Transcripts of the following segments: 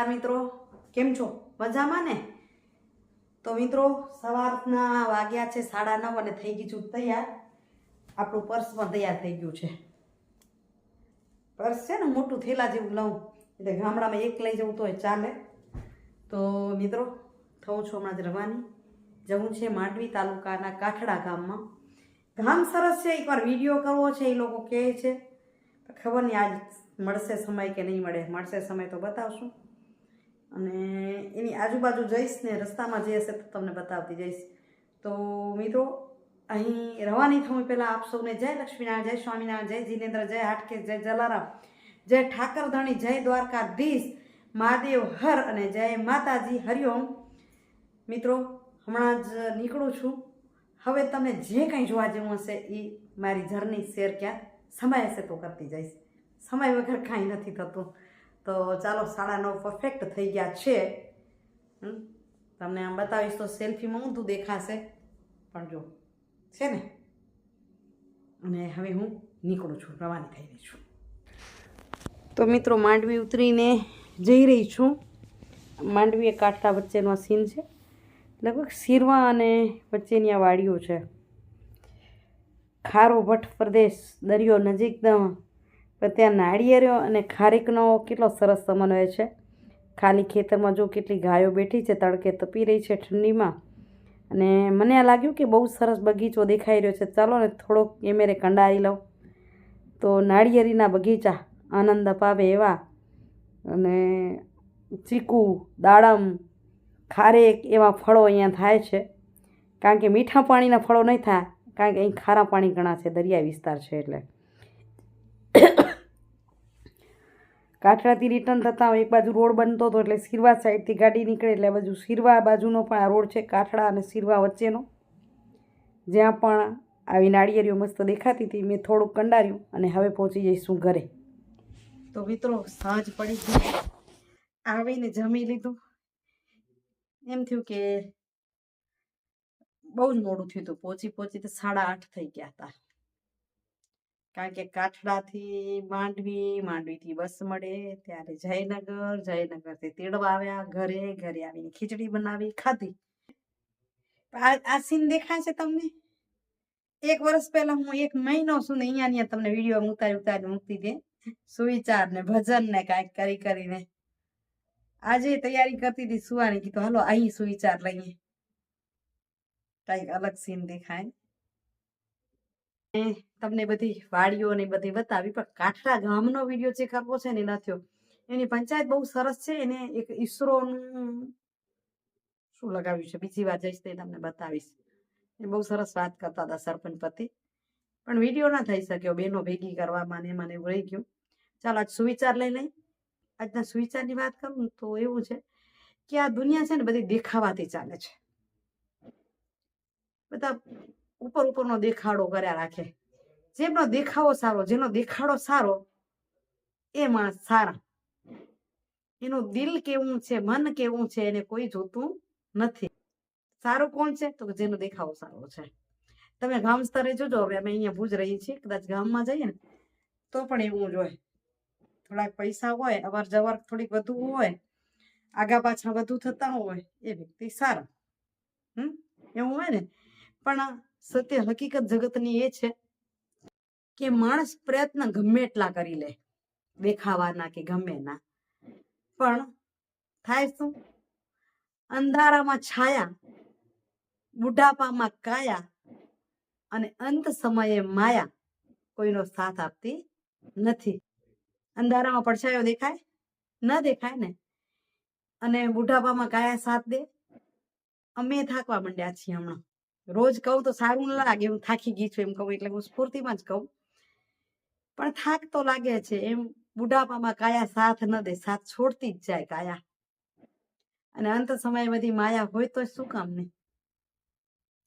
નમસ્કાર મિત્રો. કેમ છો? મજામાં ને? તો મિત્રો, સવારના વાગ્યા છે સાડા નવ અને થઈ છું તૈયાર. આપણું પર્સ પણ તૈયાર થઈ ગયું છે. પર્સ છે ને મોટું થેલા જેવું લઉં. એટલે ગામડામાં એક લઈ જવું તોય ચાલે. તો મિત્રો, થવું છું હમણાં જ રવાની. જવું છે માંડવી તાલુકાના કાઠડા ગામમાં. ગામ સરસ છે, એકવાર વીડિયો કરવો છે, એ લોકો કહે છે. ખબર નહીં, આજ મળશે સમય કે નહીં મળે. મળશે સમય તો બતાવશું. અને એની આજુબાજુ જઈશ ને રસ્તામાં જે હશે તો તમને બતાવતી જઈશ. તો મિત્રો, અહીં રવાની થવું પહેલાં આપ સૌને જય લક્ષ્મીનારાયણ, જય સ્વામિનારાયણ, જય જીનેન્દ્ર, જય હાટકે, જય જલારામ, જય ઠાકરધણી, જય દ્વારકાધીશ, મહાદેવ હર અને જય માતાજી હરિઓમ. મિત્રો, હમણાં જ નીકળું છું. હવે તમને જે કંઈ જોવા જેવું હશે એ મારી જર્ની શેર ક્યાં? સમય હશે તો કરતી જઈશ. સમય વગર કાંઈ નથી થતું. તો ચાલો સાડા નવ પરફેક્ટ થઈ ગયા છે. તમને આમ બતાવીશ તો સેલ્ફીમાં ઊંધું દેખાશે. પણ જો, છે ને? અને હવે હું નીકળું છું, રવાની થઈ રહી છું. તો મિત્રો, માંડવી ઉતરીને જઈ રહી છું. માંડવી એ કાંઠા વચ્ચેનો સીન છે. લગભગ શીરવા અને વચ્ચેની આ વાડીઓ છે. ખારો ભટ્ટ પ્રદેશ, દરિયો નજીકદમ પણ ત્યાં નાળિયેરો અને ખારીકનો કેટલો સરસ સમન્વય છે. ખાલી ખેતરમાં જો કેટલી ગાયો બેઠી છે, તડકે તપી રહી છે ઠંડીમાં. અને મને આ લાગ્યું કે બહુ સરસ બગીચો દેખાઈ રહ્યો છે. ચાલો ને થોડોક કેમેરે કંડારી લઉં. તો નાળિયેરીના બગીચા આનંદ અપાવે એવા. અને ચીકુ, દાડમ, ખારેક એવા ફળો અહીંયા થાય છે. કારણ કે મીઠા પાણીના ફળો નહીં થાય, કારણ કે અહીં ખારા પાણી ઘણા છે દરિયા વિસ્તાર છે એટલે. કાઠરાથી રિટર્ન થતાં એક બાજુ રોડ બનતો હતો એટલે સિરવા સાઈડથી ગાડી નીકળે એટલે બાજુ સિરવા બાજુનો પણ આ રોડ છે કાઠડા અને સિરવા વચ્ચેનો. જ્યાં પણ આવી નાળિયેરીઓ મસ્ત દેખાતી હતી, મેં થોડુંક કંડાર્યું અને હવે પહોંચી જઈશું ઘરે. તો મિત્રો, સાંજ પડી ગઈ. આવીને જમી લીધું. એમ થયું કે બહુ જ મોડું થયું હતું. પહોંચી પહોંચી તો સાડા આઠ થઈ ગયા હતા. કારણ કે કાઠડાથી માંડવી, માંડવીથી બસ મળે, ત્યારે જયનગર, જયનગરથી તેડવા આવ્યા, ઘરે ઘરે આવીને ખીચડી બનાવી, ખાધી. આ સીન દેખાય છે તમને? એક વર્ષ પહેલા હું એક મહિનો અહીંયા ને અહીંયા તમને વીડિયો ઉતારી ઉતારી મૂકતી હતી. સુવિચાર ને ભજન ને કાંઈક કરી, કરીને. આજે તૈયારી કરતી હતી સુવાની, કીધું, હાલો, અહીં સુવિચાર લઈએ. કાંઈક અલગ સીન દેખાય. તમને બધી વાડીઓ ને બધી બતાવી, પણ કાઠરા ગામનો વીડિયો જે કરવો છે ને ન એની પંચાયત બહુ સરસ છે, એને એક ઈસરોનું શું લગાવ્યું છે? બીજી વાર જઈશ તમને બતાવીશ. એ બહુ સરસ વાત કરતા હતા સરપંચ પતિ. પણ વીડિયો ના થઈ શક્યો, બેનો ભેગી કરવામાં ને મને રહી ગયું. ચાલો, આજ સુવિચાર લઈ લઈ. આજના સુવિચારની વાત કરું તો એવું છે કે આ દુનિયા છે ને બધી દેખાવાથી ચાલે છે. બધા ઉપર ઉપરનો દેખાડો કર્યા રાખે. જેમનો દેખાવો સારો, જેનો દેખાડો સારો, એ માણસ સારા. એનું દિલ કેવું છે, મન કેવું છે, એને કોઈ જોતું નથી. સારું કોણ છે? તો જેનો દેખાવો સારો છે. તમે ગામ સ્તરે જોજો, હવે અમે અહીંયા ભુજ રહીએ છીએ, કદાચ ગામમાં જઈએ ને, તો પણ એવું જ હોય. થોડાક પૈસા હોય અવર જવર થોડીક વધુ હોય, આગા પાછા વધુ થતા હોય, એ વ્યક્તિ સારા. હમ? એવું હોય ને? પણ સત્ય હકીકત જગતની એ છે કે માણસ પ્રયત્ન ગમે એટલા કરી લે, દેખાવાના કે ગમે ના. પણ થાય શું? અંધારામાં છાયા, બુઢાપામાં કાયા અને અંત સમયે માયા કોઈનો સાથ આપતી નથી. અંધારામાં પડછાયો દેખાય? ન દેખાય ને? અને બુઢાપામાં કાયા સાથ દે? અમે થાકવા માંડ્યા છીએ હમણાં. રોજ કહું તો સારું ન લાગે હું થાકી ગઈ છું, એમ કહું એટલે હું સ્ફૂર્તિમાં જ કહું. પણ થાક તો લાગે છે, એમ બુઢાપામાં કાયા સાથ ન દે, સાથ છોડતી જ જાય કાયા. અને અંત સમયે બધી માયા હોય તો શું કામ નહીં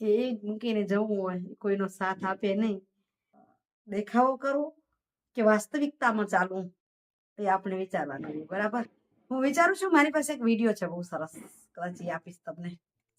એ મૂકીને જવું હોય, કોઈનો સાથ આપે નહીં. દેખાવો કરવો કે વાસ્તવિકતામાં ચાલવું એ આપણે વિચારવાનું બરાબર? હું વિચારું છું, મારી પાસે એક વીડિયો છે, બહુ સરસ, કદાચ આપીશ તમને.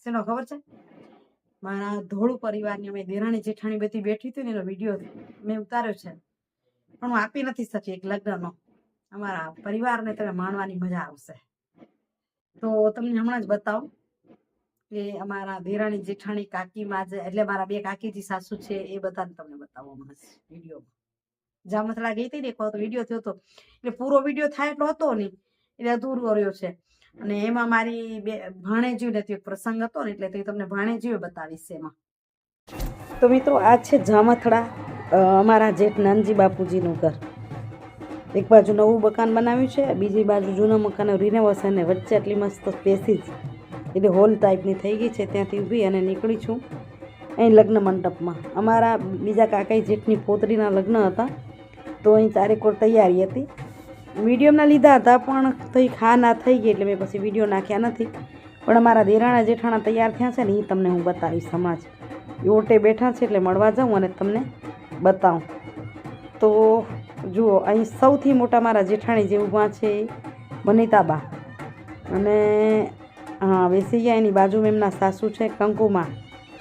શેનો ખબર છે? મારા ધોળું પરિવારની અમે દેરાણી જેઠાણી બધી બેઠી હતી એનો વીડિયો મેં ઉતાર્યો છે. પણ હું આપી નથી શકી એક લગ્નનો. અમારા પરિવારને તમે માણવાની મજા આવશે. તો તમને હમણાં જ બતાવું કે અમારા દેરાણી જેઠાણી કાકી માજે એટલે મારા બે કાકીજી સાસુ છે એ બધાને તમને બતાવો હમણાં વિડીયોમાં. જામથડા ગઈ હતી ને એક વીડિયો થયો હતો એટલે પૂરો વીડિયો થાય એટલો હતો નહીં. એટલે અધૂરો રહ્યો છે. અને એમાં મારી બે ભાણેજીઓ નથી એક પ્રસંગ હતો ને એટલે તો તમને ભાણેજીઓ બતાવીશ એમાં. તો મિત્રો, આ છે જામથડા અમારા જેઠ નાનજી બાપુજીનું ઘર. એક બાજુ નવું મકાન બનાવ્યું છે, બીજી બાજુ જૂના મકાન રિનેવસ અને વચ્ચે આટલી મસ્ત સ્પેસીસ એટલે હોલ ટાઈપની થઈ ગઈ છે, ત્યાંથી ઊભી અને નીકળી છું. અહીં લગ્ન મંડપમાં. અમારા બીજા કાકાઈ જેઠની પોતરીના લગ્ન હતા. તો અહીં ચારેકોર તૈયારી હતી. વિડીયોમાં લીધા હતા, પણ થઈ ખા ના થઈ ગઈ એટલે મેં પછી વીડિયો નાખ્યા નથી. પણ અમારા દેરાણા જેઠાણા તૈયાર થયા છે ને એ તમને હું બતાવીશ હમણાં જ. એ ઓટે બેઠા છે એટલે મળવા જાઉં અને તમને બતાવું. તો જુઓ, અહીં સૌથી મોટા મારા જેઠાણી જે ઊભા છે વનિતાબા. અને, હા, વેસૈયા એની બાજુમાં એમના સાસુ છે, કંકુમાં.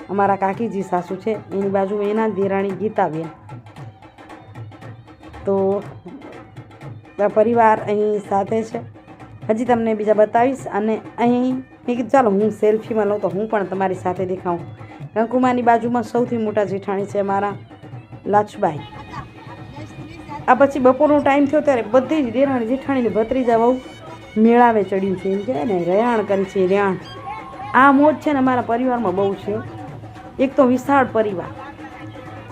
અમારા કાકીજી સાસુ છે, એની બાજુમાં એના દેરાણી ગીતાબેન. તો પરિવાર અહીં સાથે છે. હજી તમને બીજા બતાવીશ અને અહીં મેં કીધું, ચાલો, હું સેલ્ફીમાં લઉં તો હું પણ તમારી સાથે દેખાઉં કંકુમાની બાજુમાં સૌથી મોટા જેઠાણી છે મારા લાચબાઈ આ પછી બપોરનો ટાઈમ થયો ત્યારે બધી જ દેરાણી જેઠાણીને ભત્રીજા બહુ મેળાવે ચડ્યું છે. એમ કહેવાય ને રહેણ કરી છે રહેણ આ મોજ છે ને મારા પરિવારમાં બહુ છે. એક તો વિશાળ પરિવાર.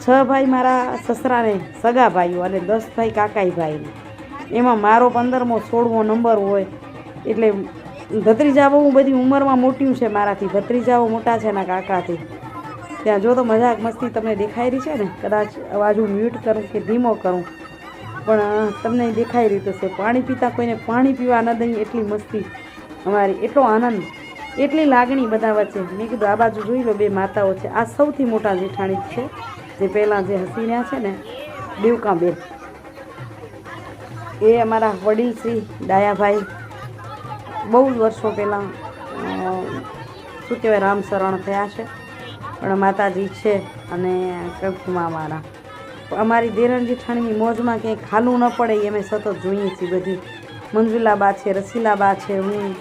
છ ભાઈ મારા સસરાને, સગા ભાઈઓ અને દસ ભાઈ કાકાઈ ભાઈને એમાં મારો પંદરમો, સોળમો નંબર હોય. એટલે ભત્રીજા બહુ બધી ઉંમરમાં મોટી છે મારાથી. ભત્રીજાઓ મોટા છે એના કાકાથી. ત્યાં જો તો મજાક મસ્તી તમને દેખાઈ રહી છે ને? કદાચ અવાજ હું મ્યુટ કરું કે ધીમો કરું. પણ તમને દેખાઈ રહ્યું છે. પાણી પીતા કોઈને પાણી પીવા ન દઈએ એટલી મસ્તી અમારી. એટલો આનંદ, એટલી લાગણી બધા વચ્ચે. મેં કીધું, આ બાજુ જોઈ લો બે માતાઓ છે. આ સૌથી મોટા જેઠાણી છે, જે પહેલાં જે હસી છે ને, દેવકાબેન. એ અમારા વડીલ શ્રી ડાયાભાઈ બહુ જ વર્ષો પહેલાં શું કહેવાય, રામ શરણ થયા છે. પણ માતાજી છે અને કંકુમાં મારા. અમારી દેરણ જેઠાણીની મોજમાં ક્યાંય ખાલું ન પડે એ અમે સતત જોઈએ છીએ બધી. મંજુલાબા છે, રસીલાબા છે, હું,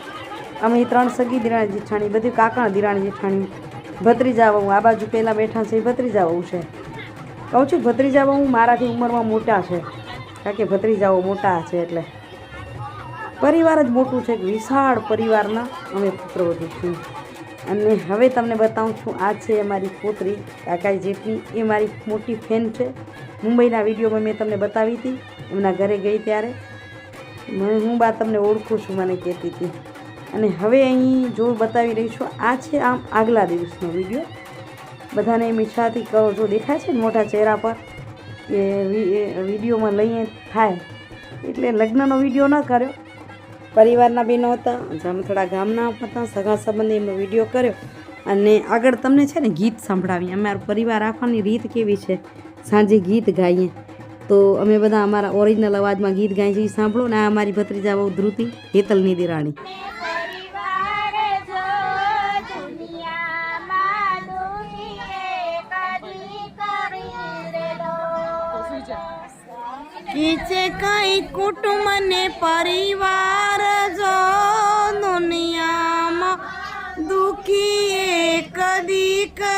અમે ત્રણ સગી દિરાણી જીઠાણી, બધી કાકણ દિરાણી જીઠાણી, ભત્રીજા વહુ. આ બાજુ પહેલાં બેઠા છે, એ ભત્રીજા વહુ છે. કહું છું ભત્રીજા વહુ મારાથી ઉંમરમાં મોટા છે. કારણ કે ભત્રીજાઓ મોટા છે એટલે. પરિવાર જ મોટું છે વિશાળ પરિવારના અમે પુત્રવધુ છીએ. અને હવે તમને બતાવું છું, આ છે અમારી પોતરી, કાકાઈ જેટલી. એ મારી મોટી ફેન છે. મુંબઈના વિડીયોમાં મેં તમને બતાવી હતી. એમના ઘરે ગઈ ત્યારે. હું બા તમને ઓળખું છું, મને કહેતી હતી. અને હવે અહીં જો બતાવી રહી છું, આ છે આમ આગલા દિવસનો વીડિયો. બધાને એમ ઈચ્છાથી કરો જો દેખાય છે મોટા ચહેરા પર? કે વિડીયોમાં લઈએ થાય. એટલે લગ્નનો વીડિયો ન કર્યો. પરિવારના બહેનો હતા, જામથડા ગામના હતા, સગા સંબંધી એમનો વીડિયો કર્યો. અને આગળ તમને છે ને ગીત સંભળાવીએ. અમારો પરિવાર રાખવાની રીત કેવી છે? સાંજે ગીત ગાઈએ. તો અમે બધા અમારા ઓરિજિનલ અવાજમાં ગીત ગાઈએ છીએ સાંભળો. ને આ અમારી ભત્રીજા બહુ ધ્રુતિ, હેતલની દેરાણી. કીચે કઈ કુટુંબ ને પરિવાર જો દુનિયામાં દુખી કદી કરી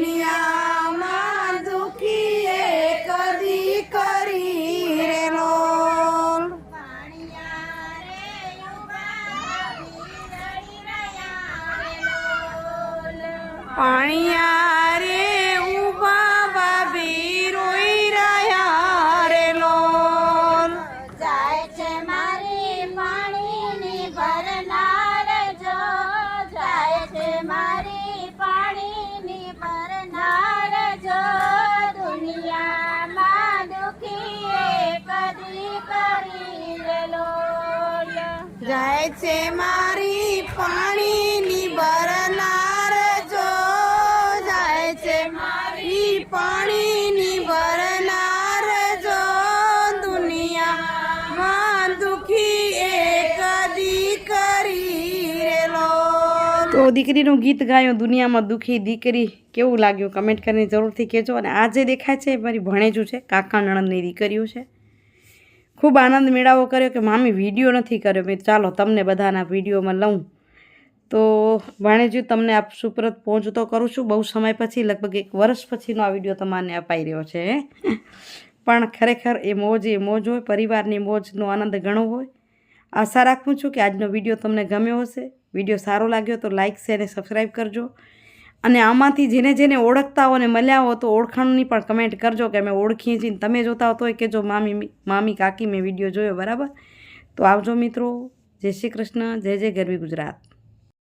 દુનિયામાં જાય છે મારી પાણીની ભરનાર જો જાય છે મારી પાણીની ભરનાર જો દુનિયામાં દુખી એક દીકરી રેલો. તો દીકરીનું ગીત ગાયું, દુનિયામાં દુઃખી દીકરી કેવું લાગ્યું? કમેન્ટ કરીને જરૂરથી કહેજો. અને આ જે દેખાય છે એ મારી ભણેજું છે, કાકા નણંદની દીકરીઓ છે. ખૂબ આનંદ મેળાવો કર્યો કે મામી વીડિયો નથી કર્યો. મેં ચાલો, તમને બધાના વિડીયોમાં લઉં. તો ભાણેજુ તમને આપ સુપ્રત પહોંચતો કરું છું. બહુ સમય પછી, લગભગ એક વર્ષ પછીનો આ વીડિયો તમારને અપાઈ રહ્યો છે. પણ ખરેખર એ મોજ એ મોજ હોય, પરિવારની મોજનો આનંદ ઘણો હોય. આશા રાખું છું કે આજનો વીડિયો તમને ગમ્યો હશે. વીડિયો સારો લાગ્યો તો લાઇક શેર અને સબસ્ક્રાઈબ કરજો. અને આમાંથી જેને જેને ઓળખતા હો ને મળ્યા હો તો ઓળખાણની પણ કમેન્ટ કરજો કે અમે ઓળખીએ છીએ તમે જોતા હો કે જો મામી મામી, કાકી, મેં વીડિયો જોયો, બરાબર? તો આવજો મિત્રો. જય શ્રી કૃષ્ણ, જય જય ગરવી ગુજરાત.